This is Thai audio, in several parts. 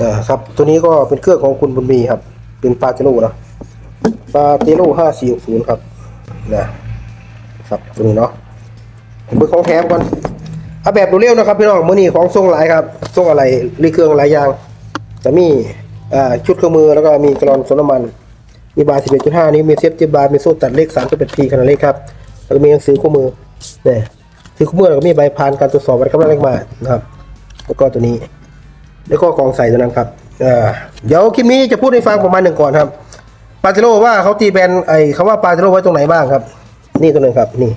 อ่าครับ ตัวนี้ก็เป็นเครื่องของคุณบุญมีครับ เป็นปาเจโร่นะปาเจโร่ห้าสี่หกศูนย์ครับนะครับตัวนี้เนาะเบอร์ของแถมก่อนเอาแบบเร็วๆนะครับพี่น้องมือนี้ของทรงหลายครับทรงอะไรรีเครื่องหลายอย่างจะมีอ่าชุดเครื่องมือแล้วก็มีกรอนสน้ำมัน มีบาร์11.5 นิ้วมีเซฟตี้บาร์มีโซ่ตัดเลข3.8 p ขนาดเล็กครับแล้วก็มีหนังสือคู่มือเนี่ยซื้อคู่มือแล้วก็มีใบผ่านการตรวจสอบวัดกำลังแรงมานะครับ แล้วก็ตัวนี้ แล้วก็กองใส่ตัวนั้นครับเดี๋ยวคลิปนี้จะพูดให้ฟังประมาณหนึ่งก่อนครับปาเจโร่ว่าเขาตีแบนไอ้คำว่าปาเจโร่ไว้ตรงไหนบ้างครับ นี่ตัวนึงครับ นี่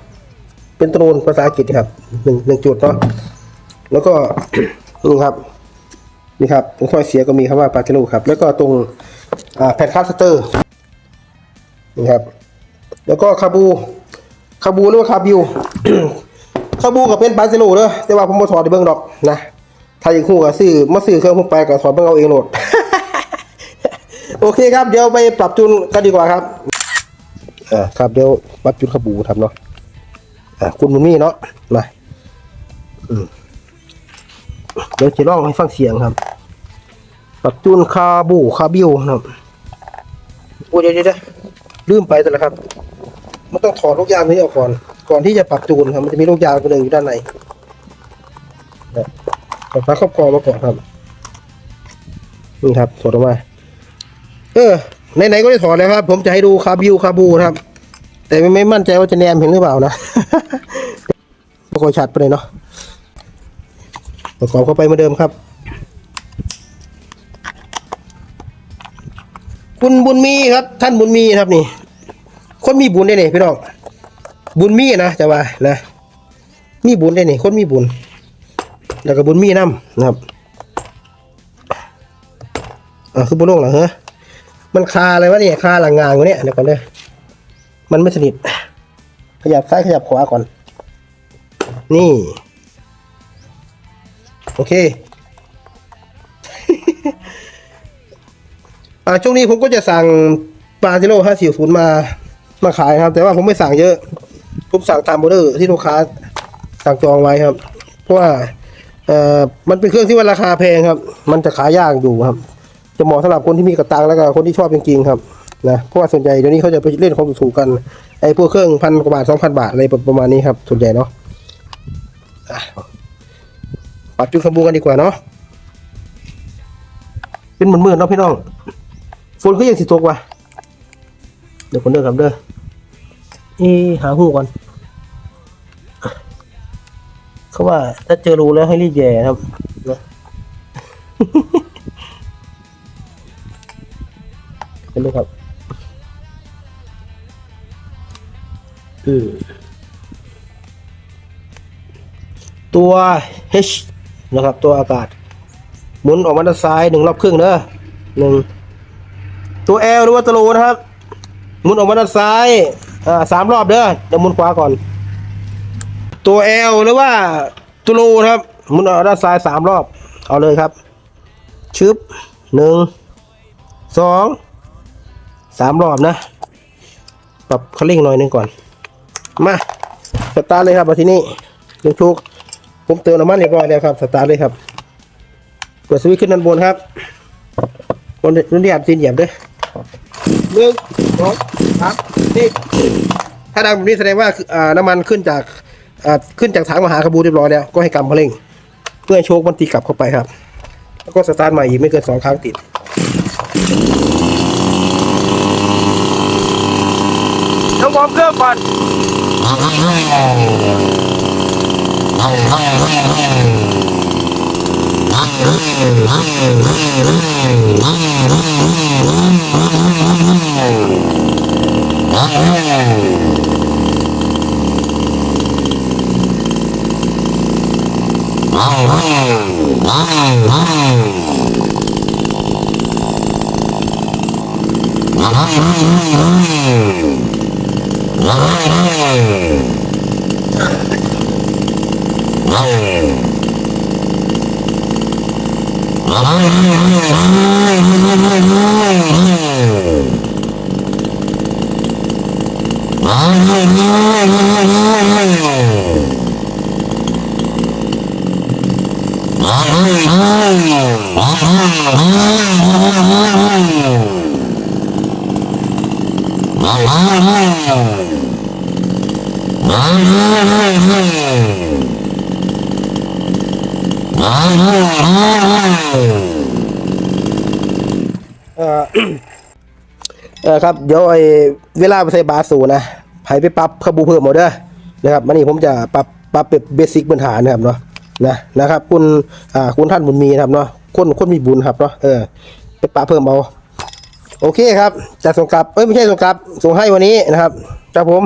เป็นตัวนูนภาษาอังกฤษครับหนึ่งหนึ่งจุดเนาะแล้วก็นี่ครับนี่ครับตรงถ้อยเสียก็มีคำว่าปาเจโร่ครับ แล้วก็ตรงแผ่นคัสเตอร์นี่ครับ แล้วก็คาบูคาบูหรือว่าคาบิวคาบูกับเป็นปาเจโร่เด้อแต่ว่าผมบ่ถอดในเบื้องดอกนะ ถ้าอยากคู่กับซื้อมาซื้อเครื่องผมไปก็ถอดเบิ่งเอาเองโหลด โอเคครับเดี๋ยวไปปรับจูนกันดีกว่าครับอ่าครับเดี๋ยวปรับจูนคาบูครับเนาะอ่าคุณมุนมี่เนาะมาอืมเดี๋ยวจะลองให้ฟังเสียงครับ ปรับจูนคาบูคาบิวนะครับโอ้ยเดี๋ยวเดี๋ยวเดี๋ยวลืมไปแต่ละครับ มันต้องถอดลูกยางนี้ออกก่อน ก่อนที่จะปรับจูนครับ มันจะมีลูกยางตัวหนึ่งอยู่ด้านใน นะถอดฝาครอบครองมาก่อนครับนี่ครับถอดออกมา เออไหนๆก็ได้ถอดแล้วครับ ผมจะให้ดูคาบิวคาบูนะครับ แต่ไม่ไม่มั่นใจว่าจะแนมเห็นหรือเปล่านะไม่ค่อยชัดไปเลยเนาะประกอบเข้าไปเหมือนเดิมครับ คุณบุญมีครับ ท่านบุญมีครับนี่ คนมีบุญได้เนี่ยพี่น้องบุญมีนะจะว่านะ มีบุญได้เนี่ยคนมีบุญ แล้วก็บุญมีน้ำนะครับอ่าคือบุญลงเหรอเฮะมันคาอะไรวะเนี่ยคาหลังงางวะเนี่ยเดี๋ยวก่อนเด้อมันไม่สนิทขยับซ้ายขยับขวาก่อน นี่ โอเคอ่าช่วงนี้ผมก็จะสั่งปลาเจโร่ห้าสี่ศูนย์มามาขายครับ แต่ว่าผมไม่สั่งเยอะผมสั่งตามออเดอร์ที่ลูกค้าสั่งจองไว้ครับ เพราะว่า เอ่อมันเป็นเครื่องที่ว่าราคาแพงครับ มันจะขายยากอยู่ครับ จะเหมาะสำหรับคนที่มีกระตังแล้วก็คนที่ชอบจริงๆครับนะเพราะว่าส่วนใหญ่เดี๋ยวนี้เขาจะไปเล่นของถูกๆกันไอ้พวกเครื่องพันกว่าบาทสองพันบาทอะไรประมาณนี้ครับส่วนใหญ่เนาะปัดจุดขบูกันดีกว่าเนาะเป็นเหมือนมืดๆเนาะพี่น้องฝนก็ยังสิตกว่ะเดี๋ยวคนเด้อครับเด้อเอหาหูก่อน เขาว่า ถ้าเจอรูแล้วให้รีบแย่ครับนะเห็นไหมครับอืมตัว H นะครับ ตัวอากาศ หมุนออกมาด้านซ้ายหนึ่งรอบครึ่งเด้อหนึ่งตัว L หรือว่าตัวโลนะครับ หมุนออกมาด้านซ้ายอ่าสามรอบเด้อเดี๋ยวหมุนขวาก่อน ตัว L หรือว่าตัวโลครับมุนออกด้านซ้ายสามรอบ เอาเลยครับ ชึบหนึ่งสองสามรอบนะ ปรับคันเร่งหน่อยหนึงก่อน มาสตาร์ทเลยครับมาที่นี่เดี๋ยวทุกผมเติมน้ำมันเรียบร้อยแล้วครับสตาร์ทเลยครับกดสวิตช์ขึ้นด้านบนครับบนรุ่นเหยียบซีนเหยียบด้วยหนึ่งสองสามนี่ถ้าดังแบบนี้แสดงว่าอ่าน้ำมันขึ้นจาก ขึ้นจากถังมาหาขบูเรียบร้อยแล้วก็ให้กำคันเร่ง เพื่อให้โชคมันตีกลับเข้าไปครับ แล้วก็สตาร์ทใหม่อีกไม่เกินสองครั้งติดต้องวอร์มเครื่องก่อน Oh, เอ่อเออครับเดี๋ยวไอ้เวลาไปใส่บาสูนะให้ไปปรับขบูเพิ่มเอาเด้อนะครับวันนี้ผมจะปรับปรับเป็นเบสิกพื้นฐานนะครับเนาะ นะนะครับ คุณอ่าคุณท่านบุญมีนะครับเนาะคนคนมีบุญครับเนาะเออไปปะเพิ่มเอาโอเคครับจะส่งกลับเอ้ยไม่ใช่ส่งกลับส่งให้วันนี้นะครับครับผม